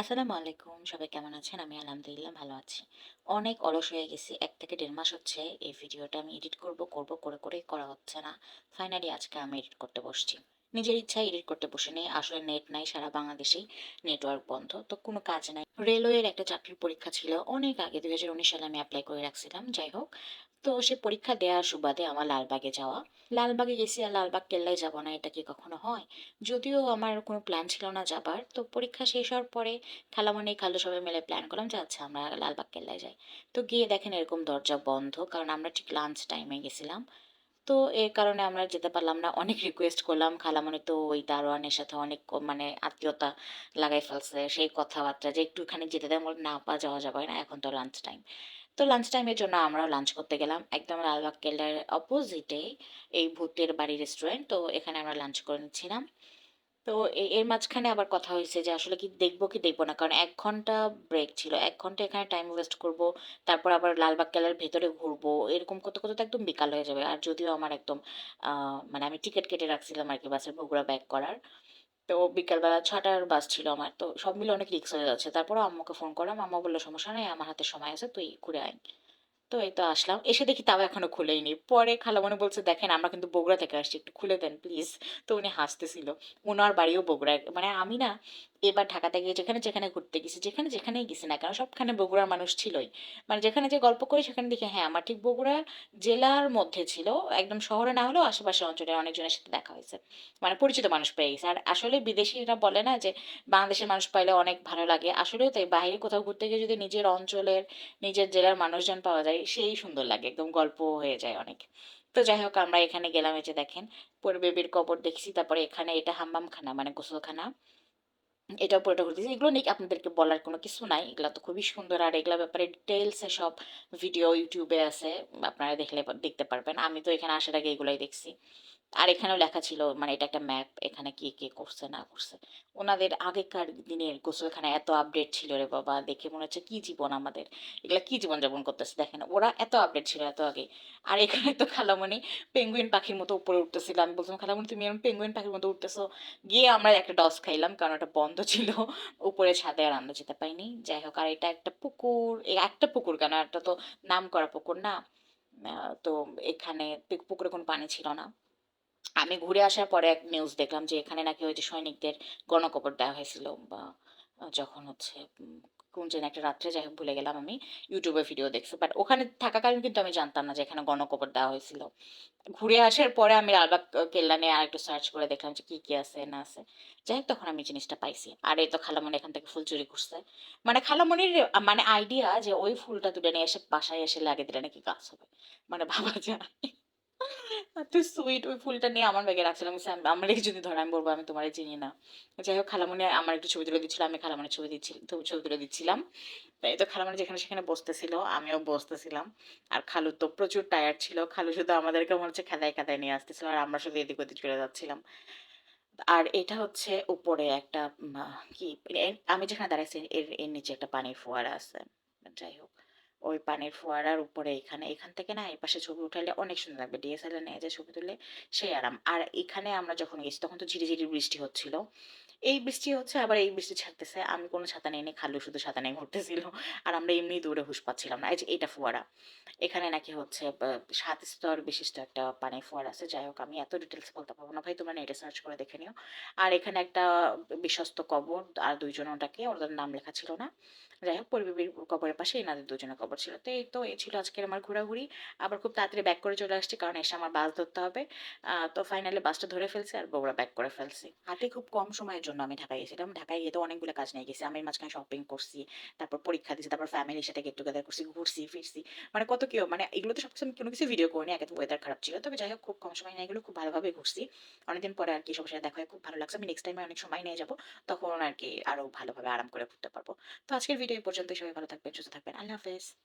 আসসালামু আলাইকুম, সবাই কেমন আছেন? আমি আলহামদুলিল্লাহ ভালো আছি। অনেক অলস হয়ে গেছি, এক থেকে দেড় মাস হচ্ছে এই ভিডিওটা আমি এডিট করব করব, করে করে করা হচ্ছে না। ফাইনালি আজকে আমি এডিট করতে বসছি। নিজের ইচ্ছায় এডিট করতে বসে নেই, আসলে নেট নাই, সারা বাংলাদেশেই নেটওয়ার্ক বন্ধ। তো কোনো কাজ নাই। রেলওয়ের একটা চাকরির পরীক্ষা ছিল, অনেক আগে উনিশ সালে আমি অ্যাপ্লাই করে রাখছিলাম, যাই হোক। তো সে পরীক্ষা দেওয়ার সুবাদে আমার লালবাগে যাওয়া। লালবাগে গেছি আর লালবাগ কেল্লায় যাব না, এটা কি কখনো হয়? যদিও আমার কোনো প্ল্যান ছিল না যাবার, তো পরীক্ষা শেষ হওয়ার পরে খালামণি খালু সবাই মিলে প্ল্যান করলাম যে আচ্ছা আমরা লালবাগ কেল্লায় যাই। তো গিয়ে দেখেন এরকম দরজা বন্ধ, কারণ আমরা ঠিক লাঞ্চ টাইমে গেছিলাম। তো এর কারণে আমরা যেতে পারলাম না, অনেক রিকোয়েস্ট করলাম। খালামণি তো ওই দারোয়ানের সাথে অনেক মানে আত্মীয়তা লাগাই ফেলছে, সেই কথাবার্তা যে একটুখানি যেতে দেয় না পা যাওয়া যাবে না, এখন তো লাঞ্চ টাইম তো লাঞ্চ টাইমের জন্য আমরাও লাঞ্চ করতে গেলাম। একদম লালবাগ কেল্লার অপোজিটে এই ভূতের বাড়ি রেস্টুরেন্ট তো এখানে আমরা লাঞ্চ করে নিচ্ছিলাম। তো এর মাঝখানে আবার কথা হয়েছে যে আসলে কি দেখব কি দেখব না, কারণ এক ঘণ্টা ব্রেক ছিল। এক ঘণ্টা এখানে টাইম ওয়েস্ট করব, তারপর আবার লালবাগ কেলার ভেতরে ঘুরবো, এরকম করতে করতে তো একদম বিকাল হয়ে যাবে। আর যদিও আমার একদম মানে আমি টিকিট কেটে রাখছিলাম আর কি, বাসের বগুড়া ব্যাক করার। তো বিকালবেলা ছটার বাস ছিল আমার। তো সব মিলে অনেক রিক্স হয়ে যাচ্ছে। তারপরে আম্মুকে ফোন করলাম আম্মা বলল, সমস্যা নেই, আমার হাতে সময় আছে, তুই ঘুরে আয়। তো এই তো আসলাম। এসে দেখি তাও এখনও খুলেইনি। পরে খালা মনে বলছে, দেখেন, আমরা কিন্তু বগুড়া থেকে আসছি, একটু খুলে দেন প্লিজ তো উনি হাসতেছিল। ওনার বাড়িও বগুড়ায় মানে আমি না এবার ঢাকাতে গিয়ে যেখানে যেখানে ঘুরতে গেছি, যেখানে যেখানেই গেছি না কেন, সবখানে বগুড়ার মানুষ ছিলই। মানে যেখানে যে গল্প করি সেখানে দেখি হ্যাঁ আমার ঠিক বগুড়া জেলার মধ্যে ছিল, একদম শহরে না হলেও আশেপাশের অঞ্চলে অনেকজনের সাথে দেখা হয়েছে। মানে পরিচিত মানুষ পেয়ে গেছে। আর আসলে বিদেশিরা বলে না যে, বাংলাদেশের মানুষ পাইলে অনেক ভালো লাগে। আসলেও তাই, বাইরে কোথাও ঘুরতে গিয়ে যদি নিজের অঞ্চলের, নিজের জেলার মানুষজন পাওয়া যায়, সেই সুন্দর লাগে। একদম গল্প হয়ে যায় অনেক। তো যাই হোক, আমরা এখানে গেলাম এই যে দেখেন পরে বেবির কবর দেখছি, তারপরে এখানে এটা হাম্মামখানা মানে গোসলখানা। এটা পুরোটা ঘুরতেছি এগুলো নিয়ে আপনাদেরকে বলার কোনো কিছু নাই। এগুলো তো খুবই সুন্দর। আর এগুলো ব্যাপারে ডিটেলসে সব ভিডিও ইউটিউবে আছে। আপনারা দেখলে, দেখতে পারবেন। আমি তো এখানে আসার আগে এগুলোই দেখছি। আর এখানেও লেখা ছিল মানে এটা একটা ম্যাপ, এখানে কে কে করছে, না করছে। ওনাদের আগেকার দিনের গোসলখানা এত আপডেট ছিল রে বাবা, দেখে মনে হচ্ছে কি জীবন আমাদের। এগুলা কি জীবন যাপন করতেছে, দেখেন, ওরা এত আপডেট ছিল এত আগে। আর এখানে তো খালামণি পেঙ্গুইন পাখির মতো উপরে উঠতেছিল। আমি বলছিলাম, খালামণি, তুমি এরকম পেঙ্গুইন পাখির মতো উঠতেছো? গিয়ে আমরা একটা ডস খাইলাম, কারণ ওটা বন্ধ ছিল। উপরে ছাদে আর আমরা যেতে পাইনি যাই হোক, আর এটা একটা পুকুর একটা পুকুর কেন? একটা তো নাম করা পুকুর না? তো এখানে পুকুরে কোনো পানি ছিল না। আমি ঘুরে আসার পরে এক নিউজ দেখলাম যে এখানে নাকি ওই যে সৈনিকদের গণকবর দেওয়া হয়েছিল বা যখন হচ্ছে কোন যেন একটা রাত্রে যাই হোক ভুলে গেলাম আমি ইউটিউবে ভিডিও দেখছি। বাট ওখানে থাকাকালীন কিন্তু আমি জানতাম না যে এখানে গণকবর দেওয়া হয়েছিল। ঘুরে আসার পরে আমি লালবাগ কেল্লা নিয়ে আর একটু সার্চ করে দেখলাম যে কি কি আছে, না আছে। যাই হোক, তখন আমি জিনিসটা পাইছি। আর এই তো খালামণি এখান থেকে ফুল চুরি করছে। মানে খালামণির মানে আইডিয়া যে ওই ফুলটা তুলে নিয়ে এসে বাসায় এসে লাগিয়ে দিলে নাকি গাছ হবে। মানে ভাবা যায় এত সুইট ওই ফুলটা নিয়ে আমার ব্যাগে রাখছিলাম। আমার যদি ধর, আমি বলব, আমি তোমার চিনি না। যাই হোক খালামণি আমার একটু ছবি তুলে দিচ্ছিল, আমি খালামণির ছবি দিচ্ছি, তো- ছবি তুলে দিচ্ছিলাম। তাই তো খালামণি যেখানে সেখানে বসতেছিল, আমিও বসতেছিলাম। আর খালু তো প্রচুর টায়ার্ড ছিল, খালু শুধু আমাদেরকে মনে হচ্ছে খেদায় খেদায় নিয়ে আসতেছিল, আর আমরা শুধু এদিক ওদিক চলে যাচ্ছিলাম। আর এটা হচ্ছে উপরে একটা কি আমি যেখানে দাঁড়াইছি, এর এর নিচে একটা পানির ফোয়ারা আছে। যাই হোক। ওই পানির ফোয়ারার উপরে এখানে, এখান থেকে না এই পাশে ছবি উঠালে অনেক সুন্দর লাগবে। ডিএসএলআর নিয়ে যে ছবি তুললে সেই আরাম। আর এখানে আমরা যখন গেছি তখন তো ঝিরিঝিরি বৃষ্টি হচ্ছিল। এই বৃষ্টি হচ্ছে, আবার এই বৃষ্টি ছাড়তেছে। আমি কোনো ছাতা নিয়ে খালু শুধু ছাতা নিয়ে ঘুরতেছিল। আর আমরা এমনি দূরে হুশ পাচ্ছিলাম না। এই যে এটা ফোয়ারা। এখানে নাকি হচ্ছে সাত স্তর বিশিষ্ট একটা পানির ফোয়ারা আছে। যাই হোক, আমি এত ডিটেলস বলতে পারব না। ভাই, তোমরা নেটে সার্চ করে দেখে নিও। আর এখানে একটা বিশ্বস্ত কবর, আর দুইজন ওটাকে, ওদের নাম লেখা ছিল না। যাই হোক পরিবেবীর কবরের পাশে, এনাদের দুজনের কবর। ছিল। তো এই তো, এই ছিল আজকের আমার ঘোরাঘুরি। আবার খুব তাড়াতাড়ি ব্যাক করে চলে আসছি কারণ এসে আমার বাস ধরতে হবে। তো ফাইনালি বাসটা ধরে ফেলছি আর বগুড়া ব্যাক করে ফেলছি। হাতে খুব কম সময়ের জন্য আমি ঢাকায় গেছিলাম। ঢাকায় গিয়ে তো অনেকগুলো কাজ নিয়ে গেছি। আমি মাঝখানে শপিং করছি, তারপর পরীক্ষা দিয়েছি তারপর ফ্যামিলির সাথে গেট টুগেদার করছি, ঘুরছি, ফিরছি। মানে কত কেউ মানে এগুলো তো আমি কোনো কিছু ভিডিও করিনি একে ওয়েদার খারাপ ছিল। তবে যাই হোক, খুব কম সময় নিয়ে এগুলো খুব ভালোভাবে ঘুরছি। অনেকদিন পরে আর কি সবার সাথে দেখা হয়ে খুব ভালো লাগছে। আমি নেক্সট টাইমে অনেক সময় নিয়ে যাব। তখন আর কি আরও ভালোভাবে আরাম করে ঘুরতে পারব। তো আজকের ভিডিও পর্যন্ত সবাই ভালো থাকবেন, সুস্থ থাকবেন। আল্লাহ হাফেজ।